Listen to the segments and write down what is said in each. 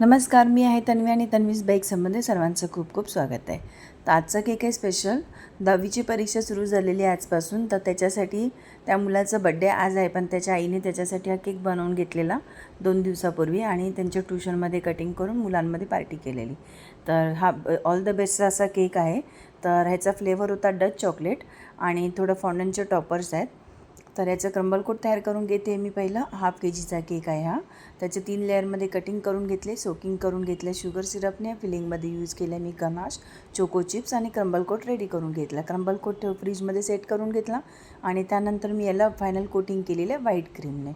नमस्कार मी आहे तन्वी आणि तन्वीज बाईक संबंधी सर्वांचं खूप खूप स्वागत आहे. तर आजचं केक आहे स्पेशल दहावीची परीक्षा सुरू झालेली आहे आजपासून तर त्याच्यासाठी त्या मुलाचा बड्डे आज आहे पण त्याच्या आईने त्याच्यासाठी हा केक बनवून घेतलेला दोन दिवसापूर्वी आणि त्यांच्या ट्युशनमध्ये कटिंग करून मुलांमध्ये पार्टी केलेली. तर हा ऑल द बेस्टचा असा केक आहे. तर ह्याचा फ्लेवर होता डच चॉकलेट आणि थोडं फॉन्डनचे टॉपर्स आहेत. तर याचं क्रंबलकोट तयार करून घेते मी पहिला. हाफ के जीचा केक आहे हा. त्याचे तीन लेअरमध्ये कटिंग करून घेतले सोकिंग करून घेतले शुगर सिरपने फिलिंगमध्ये यूज केले मी गनाश चोको चिप्स आणि क्रंबलकोट रेडी करून घेतला. क्रंबलकोट ठेव फ्रीजमध्ये सेट करून घेतला आणि त्यानंतर मी याला फायनल कोटिंग केलेलं आहे व्हाईट क्रीमने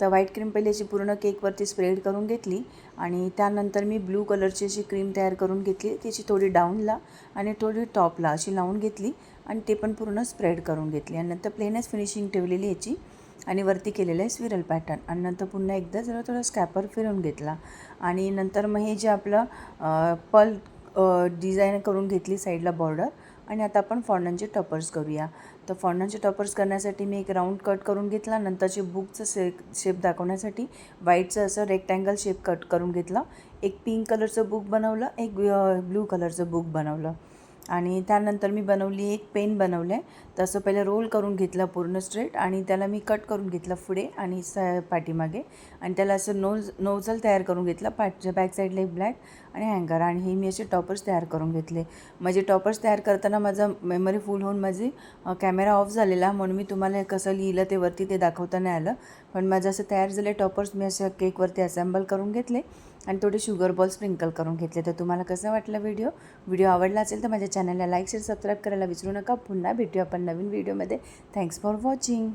तर व्हाईट क्रीम पहिले अशी पूर्ण केकवरती स्प्रेड करून घेतली आणि त्यानंतर मी ब्लू कलरची अशी क्रीम तयार करून घेतली. त्याची थोडी डाऊनला आणि थोडी टॉपला अशी लावून घेतली आणि ते पण पूर्ण स्प्रेड करून घेतली. आणि नंतर प्लेनच फिनिशिंग ठेवलेली याची आणि वरती केलेलं आहे स्विरल पॅटर्न आणि नंतर पुन्हा एकदा जरा थोडा स्कॅपर फिरवून घेतला. आणि नंतर मग हे जे आपलं पल डिझाईन करून घेतली साईडला बॉर्डर आणि आता आपण फॉन्डनचे टॉपर्स करूया. तर फॉन्डनचे टॉपर्स करण्यासाठी मी एक राऊंड कट करून घेतला. नंतरचे बुकचं शे शेप दाखवण्यासाठी व्हाईटचं असं रेक्टँगल शेप कट करून घेतला. एक पिंक कलरचं बुक बनवलं. एक ब्लू कलरचं बुक बनवलं. आणि त्यानंतर मी बनवली एक पेन बनवलं आहे तसं पहिलं रोल करून घेतलं पूर्ण स्ट्रेट आणि त्याला मी कट करून घेतलं पुढे आणि स पाठीमागे. आणि त्याला असं नोज नोजल तयार करून घेतलं पाठच्या बॅक साईडला एक ब्लॅक आणि हँगर आणि हे मी असे टॉपर्स तयार करून घेतले. माझे टॉपर्स तयार करताना माझा मेमरी फुल होऊन माझी कॅमेरा ऑफ झालेला म्हणून मी तुम्हाला कसं लिहिलं ते वरती ते दाखवता नाही आलं. पण माझं असं तयार झाले टॉपर्स मी असं केकवरती असेंबल करून घेतले आणि थोडे शुगर बॉल स्प्रिंकल करून घेतले. तर तुम्हाला कसं वाटलं व्हिडिओ? व्हिडिओ आवडला असेल तर माझ्या चॅनलला लाईक शेअर सबस्क्राईब करायला विसरू नका. पुन्हा भेटूया आपण नवीन व्हिडिओमध्ये. Thanks for watching